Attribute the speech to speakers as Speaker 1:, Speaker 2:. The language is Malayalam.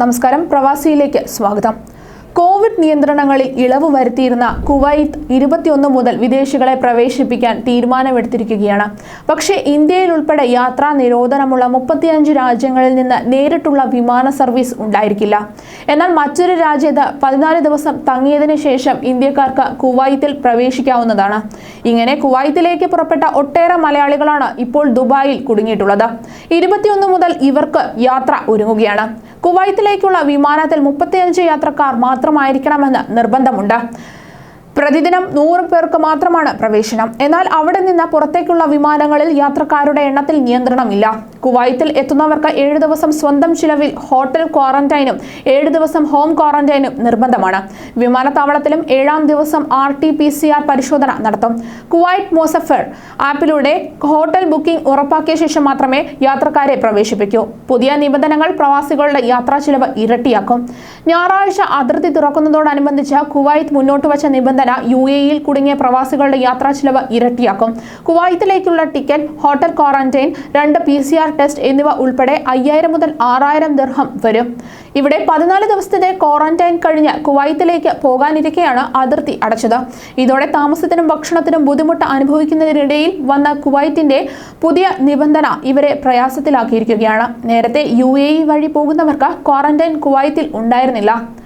Speaker 1: നമസ്കാരം. പ്രവാസിയിലേക്ക് സ്വാഗതം. കോവിഡ് നിയന്ത്രണങ്ങളിൽ ഇളവ് വരുത്തിയിരുന്ന കുവൈത്ത് ഇരുപത്തിയൊന്ന് മുതൽ വിദേശികളെ പ്രവേശിപ്പിക്കാൻ തീരുമാനമെടുത്തിരിക്കുകയാണ്. പക്ഷേ ഇന്ത്യയിൽ ഉൾപ്പെടെ യാത്രാ നിരോധനമുള്ള മുപ്പത്തിയഞ്ച് രാജ്യങ്ങളിൽ നിന്ന് നേരിട്ടുള്ള വിമാന സർവീസ് ഉണ്ടായിരിക്കില്ല. എന്നാൽ മറ്റൊരു രാജ്യത്ത് പതിനാല് ദിവസം തങ്ങിയതിനു ശേഷം ഇന്ത്യക്കാർക്ക് കുവൈത്തിൽ പ്രവേശിക്കാവുന്നതാണ്. ഇങ്ങനെ കുവൈത്തിലേക്ക് പുറപ്പെട്ട ഒട്ടേറെ മലയാളികളാണ് ഇപ്പോൾ ദുബായിൽ കുടുങ്ങിയിട്ടുള്ളത്. ഇരുപത്തിയൊന്ന് മുതൽ ഇവർക്ക് യാത്ര ഒരുങ്ങുകയാണ്. കുവൈത്തിലേക്കുള്ള വിമാനത്തിൽ മുപ്പത്തിയഞ്ച് യാത്രക്കാർ മാത്രമായിരിക്കണമെന്ന് നിർബന്ധമുണ്ട്. പ്രതിദിനം നൂറ് പേർക്ക് മാത്രമാണ് പ്രവേശനം. എന്നാൽ അവിടെ നിന്ന് പുറത്തേക്കുള്ള വിമാനങ്ങളിൽ യാത്രക്കാരുടെ എണ്ണത്തിൽ നിയന്ത്രണമില്ല. കുവൈത്തിൽ എത്തുന്നവർക്ക് ഏഴ് ദിവസം സ്വന്തം ചിലവിൽ ഹോട്ടൽ ക്വാറന്റൈനും ഏഴ് ദിവസം ഹോം ക്വാറന്റൈനും നിർബന്ധമാണ്. വിമാനത്താവളത്തിലും ഏഴാം ദിവസം R T P C R പരിശോധന നടത്തും. കുവൈറ്റ് മോസഫർ ആപ്പിലൂടെ ഹോട്ടൽ ബുക്കിംഗ് ഉറപ്പാക്കിയ ശേഷം മാത്രമേ യാത്രക്കാരെ പ്രവേശിപ്പിക്കൂ. പുതിയ നിബന്ധനകൾ പ്രവാസികളുടെ യാത്രാ ചിലവ് ഇരട്ടിയാക്കും. ഞായറാഴ്ച അതിർത്തി തുറക്കുന്നതോടനുബന്ധിച്ച് കുവൈത്ത് മുന്നോട്ട് വച്ച നിബന്ധന യു എയിൽ കുടുങ്ങിയ പ്രവാസികളുടെ യാത്രാ ചിലവ് ഇരട്ടിയാക്കും. കുവൈത്തിലേക്കുള്ള ടിക്കറ്റ് ഹോട്ടൽ ക്വാറന്റൈൻ രണ്ട് പി സി ആർ ടെസ്റ്റ് എന്നിവ ഉൾപ്പെടെ അയ്യായിരം മുതൽ ആറായിരം ദർഹം വരും. ഇവിടെ പതിനാല് ദിവസത്തെ ക്വാറന്റൈൻ കഴിഞ്ഞ് കുവൈത്തിലേക്ക് പോകാനിരിക്കെയാണ് അതിർത്തി അടച്ചത്. ഇതോടെ താമസത്തിനും ഭക്ഷണത്തിനും ബുദ്ധിമുട്ട് അനുഭവിക്കുന്നതിനിടയിൽ വന്ന കുവൈത്തിന്റെ പുതിയ നിബന്ധന ഇവരെ പ്രയാസത്തിലാക്കിയിരിക്കുകയാണ്. നേരത്തെ യു വഴി പോകുന്നവർക്ക് ക്വാറന്റൈൻ കുവൈത്തിൽ ഉണ്ടായിരുന്നില്ല.